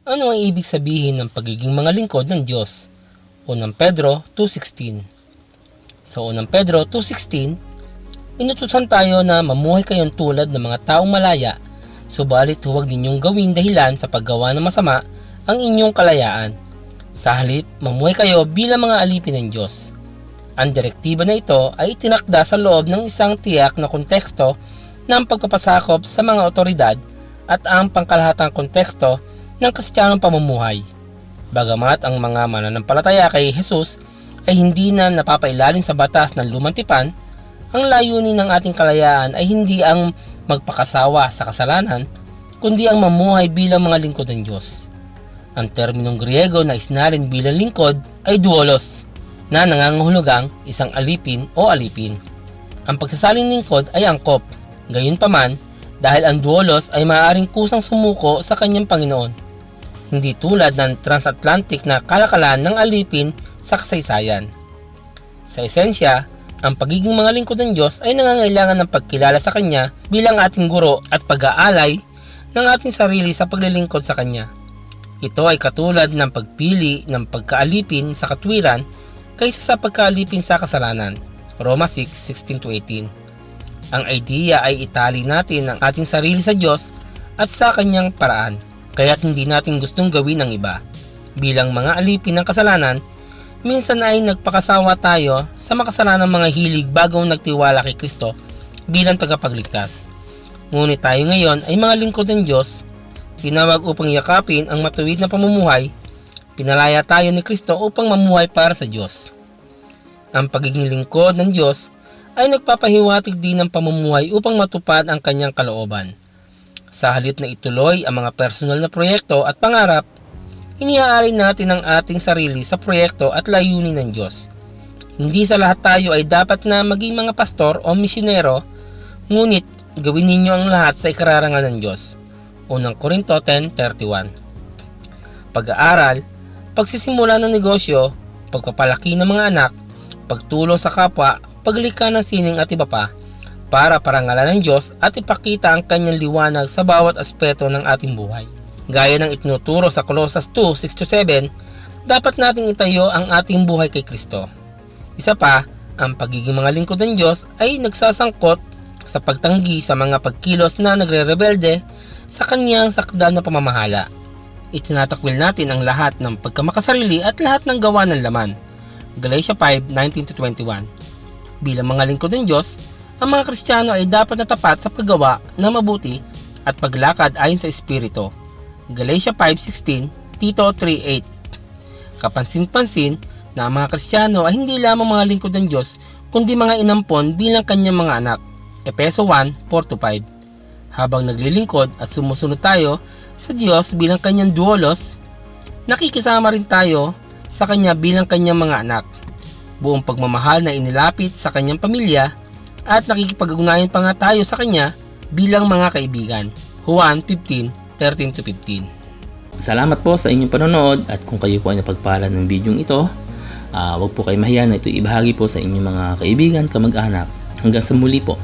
Ano ang ibig sabihin ng pagiging mga lingkod ng Diyos? Unang Pedro 2.16 Sa unang Pedro 2.16, inutusan tayo na mamuhay kayong tulad ng mga taong malaya, subalit huwag ninyong gawin dahilan sa paggawa ng masama ang inyong kalayaan. Sa halip, mamuhay kayo bilang mga alipin ng Diyos. Ang direktiba na ito ay itinakda sa loob ng isang tiyak na konteksto ng pagpapasakop sa mga otoridad at ang pangkalahatang konteksto ng kristyanong pamumuhay. Bagamat ang mga mananampalataya kay Jesus ay hindi na napapailalim sa batas ng lumang tipan, ang layunin ng ating kalayaan ay hindi ang magpakasawa sa kasalanan, kundi ang mamuhay bilang mga lingkod ng Diyos. Ang terminong Griego na isnalin bilang lingkod ay duolos, na nangangahulugang isang alipin o alipin. Ang pagsasaling lingkod ay angkop, gayunpaman dahil ang duolos ay maaaring kusang sumuko sa kanyang Panginoon. Hindi tulad ng transatlantic na kalakalan ng alipin sa kasaysayan. Sa esensya, ang pagiging mga lingkod ng Diyos ay nangangailangan ng pagkilala sa Kanya bilang ating guro at pag-aalay ng ating sarili sa paglilingkod sa Kanya. Ito ay katulad ng pagpili ng pagkaalipin sa katwiran kaysa sa pagkaalipin sa kasalanan. Roma 6:16-18. Ang idea ay itali natin ang ating sarili sa Diyos at sa kanyang paraan, kaya't hindi natin gustong gawin ang iba. Bilang mga alipin ng kasalanan, minsan ay nagpakasawa tayo sa makasalanang mga hilig bago nagtiwala kay Kristo bilang tagapagligtas. Ngunit tayo ngayon ay mga lingkod ng Diyos, tinawag upang yakapin ang matuwid na pamumuhay Pinalaya tayo ni Kristo upang mamuhay para sa Diyos. Ang pagiging lingkod ng Diyos ay nagpapahiwatig din ng pamumuhay upang matupad ang kanyang kalooban. Sa halip na ituloy ang mga personal na proyekto at pangarap, iniaalay natin ang ating sarili sa proyekto at layunin ng Diyos. Hindi sa lahat tayo ay dapat na maging mga pastor o misyonero, ngunit gawin ninyo ang lahat sa ikararangal ng Diyos. Unang Korinto 10.31 Pag-aaral, pagsisimula ng negosyo, pagpapalaki ng mga anak, pagtulong sa kapwa, paglikha ng sining at iba pa, para parangalan ng Diyos at ipakita ang kanyang liwanag sa bawat aspeto ng ating buhay. Gaya ng itinuturo sa Colossus 2:6-7, dapat nating itayo ang ating buhay kay Kristo. Isa pa, ang pagiging mga lingkod ng Diyos ay nagsasangkot sa pagtanggi sa mga pagkilos na nagre-rebelde sa kanyang sakdal na pamamahala itinatakwil natin ang lahat ng pagkamakasarili at lahat ng gawa ng laman. Galatia 5:19-21. Bilang mga lingkod ng Diyos, ang mga Kristiyano ay dapat na tapat sa paggawa ng mabuti at paglakad ayon sa Espiritu. Galatia 5:16, Tito 3:8. Kapansin-pansin na ang mga Kristiyano ay hindi lamang mga lingkod ng Diyos, kundi mga inampon bilang kanyang mga anak. Epeso 1:4-5. Habang naglilingkod at sumusunod tayo sa Diyos bilang kanyang duolos, nakikisama rin tayo sa kanya bilang kanyang mga anak. Buong pagmamahal na inilapit sa kanyang pamilya at nakikipag-ugnayan pa nga tayo sa kanya bilang mga kaibigan. Juan 15:13-15. Salamat po sa inyong panonood at kung kayo po ay napagpala ng video ito, ah, huwag po kayo mahiya na ito ibahagi po sa inyong mga kaibigan, kamag-anak. Hanggang sa muli po.